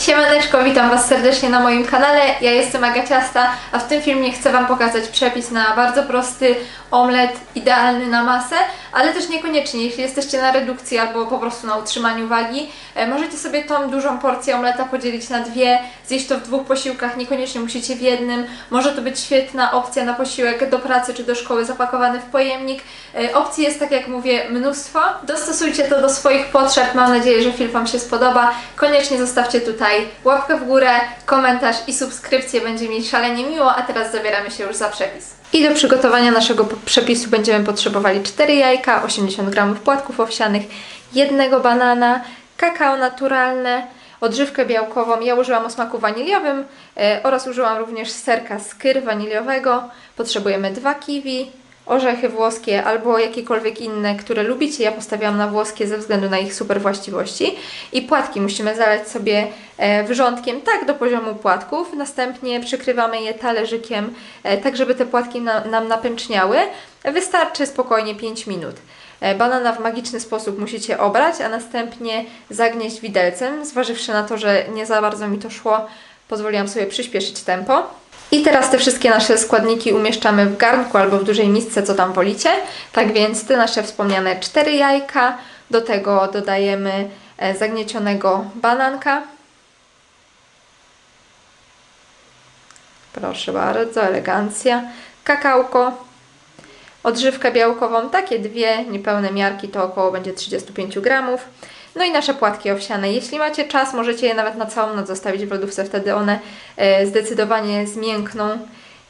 Siemaneczko, witam Was serdecznie na moim kanale. Ja jestem Aga Ciasta, a w tym filmie chcę Wam pokazać przepis na bardzo prosty omlet, idealny na masę, ale też niekoniecznie, jeśli jesteście na redukcji albo po prostu na utrzymaniu wagi, e, możecie sobie tą dużą porcję omleta podzielić na dwie, zjeść to w dwóch posiłkach, niekoniecznie musicie w jednym. Może to być świetna opcja na posiłek do pracy czy do szkoły zapakowany w pojemnik. E, Opcji jest, tak jak mówię, mnóstwo. Dostosujcie to do swoich potrzeb. Mam nadzieję, że film Wam się spodoba. Koniecznie zostawcie tutaj łapkę w górę, komentarz i subskrypcję. Będzie mi szalenie miło, a teraz zabieramy się już za przepis. I do przygotowania naszego przepisu będziemy potrzebowali 4 jajka, 80 g płatków owsianych, jednego banana, kakao naturalne, odżywkę białkową. Ja użyłam o smaku waniliowym e, oraz użyłam również serka skyr waniliowego. Potrzebujemy dwa kiwi, orzechy włoskie albo jakiekolwiek inne, które lubicie. Ja postawiłam na włoskie ze względu na ich super właściwości. I płatki musimy zalać sobie e, wrzątkiem tak do poziomu płatków. Następnie przykrywamy je talerzykiem, e, tak żeby te płatki na, nam napęczniały. Wystarczy spokojnie 5 minut. E, Banana w magiczny sposób musicie obrać, a następnie zagnieść widelcem. Zważywszy na to, że nie za bardzo mi to szło, pozwoliłam sobie przyspieszyć tempo. I teraz te wszystkie nasze składniki umieszczamy w garnku albo w dużej misce, co tam wolicie. Tak więc te nasze wspomniane cztery jajka, do tego dodajemy e, zagniecionego bananka. Proszę bardzo, elegancja. Kakałko, odżywkę białkową, takie dwie niepełne miarki, to około będzie 35 gramów. No i nasze płatki owsiane. Jeśli macie czas, możecie je nawet na całą noc zostawić w lodówce, wtedy one e, zdecydowanie zmiękną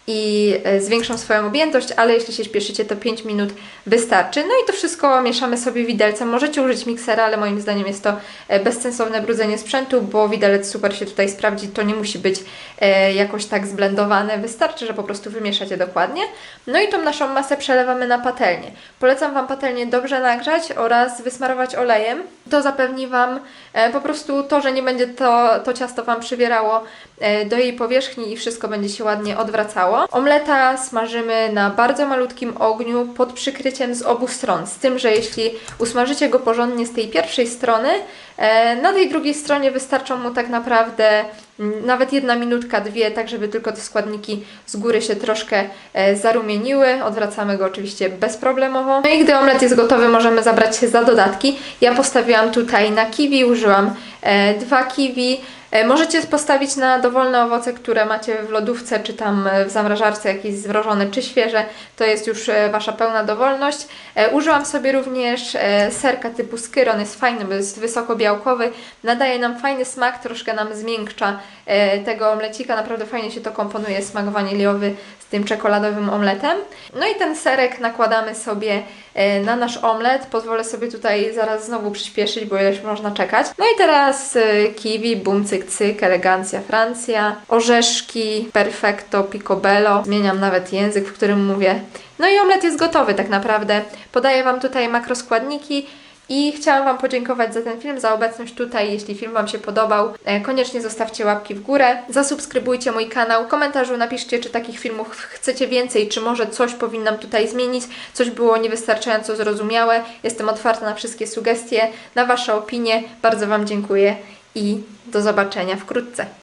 i e, zwiększą swoją objętość, ale jeśli się śpieszycie, to 5 minut wystarczy. No i to wszystko mieszamy sobie widelcem. Możecie użyć miksera, ale moim zdaniem jest to e, bezsensowne brudzenie sprzętu, bo widelec super się tutaj sprawdzi. To nie musi być e, jakoś tak zblendowane. Wystarczy, że po prostu wymieszacie dokładnie. No i tą naszą masę przelewamy na patelnię. Polecam Wam patelnię dobrze nagrzać oraz wysmarować olejem. To zapewni Wam po prostu to, że nie będzie to, to ciasto Wam przywierało do jej powierzchni i wszystko będzie się ładnie odwracało. Omleta smażymy na bardzo malutkim ogniu pod przykryciem z obu stron. Z tym, że jeśli usmażycie go porządnie z tej pierwszej strony, e, na tej drugiej stronie wystarczą mu tak naprawdę mm, nawet jedna minutka, dwie, tak żeby tylko te składniki z góry się troszkę e, zarumieniły. Odwracamy go oczywiście bezproblemowo. No i gdy omlet jest gotowy, możemy zabrać się za dodatki. Ja postawiłam tutaj na kiwi, użyłam dwa kiwi. E, Możecie postawić na dowolne owoce, które macie w lodówce, czy tam e, w zamrażarce, jakieś zwrożone, czy świeże. To jest już e, Wasza pełna dowolność. E, Użyłam sobie również e, serka typu skyr, on jest fajny, bo jest wysokobiałkowy, nadaje nam fajny smak, troszkę nam zmiękcza e, tego omlecika. Naprawdę fajnie się to komponuje, smak waniliowy tym czekoladowym omletem. No i ten serek nakładamy sobie e, na nasz omlet. Pozwolę sobie tutaj zaraz znowu przyspieszyć, bo ileś można czekać. No i teraz e, kiwi, bum, cyk, cyk, elegancja Francja, orzeszki, perfecto, picobello. Zmieniam nawet język, w którym mówię. No i omlet jest gotowy tak naprawdę. Podaję Wam tutaj makroskładniki. I chciałam Wam podziękować za ten film, za obecność tutaj. Jeśli film Wam się podobał, e, koniecznie zostawcie łapki w górę, zasubskrybujcie mój kanał, w komentarzu napiszcie, czy takich filmów chcecie więcej, czy może coś powinnam tutaj zmienić, coś było niewystarczająco zrozumiałe. Jestem otwarta na wszystkie sugestie, na Wasze opinie. Bardzo Wam dziękuję i do zobaczenia wkrótce.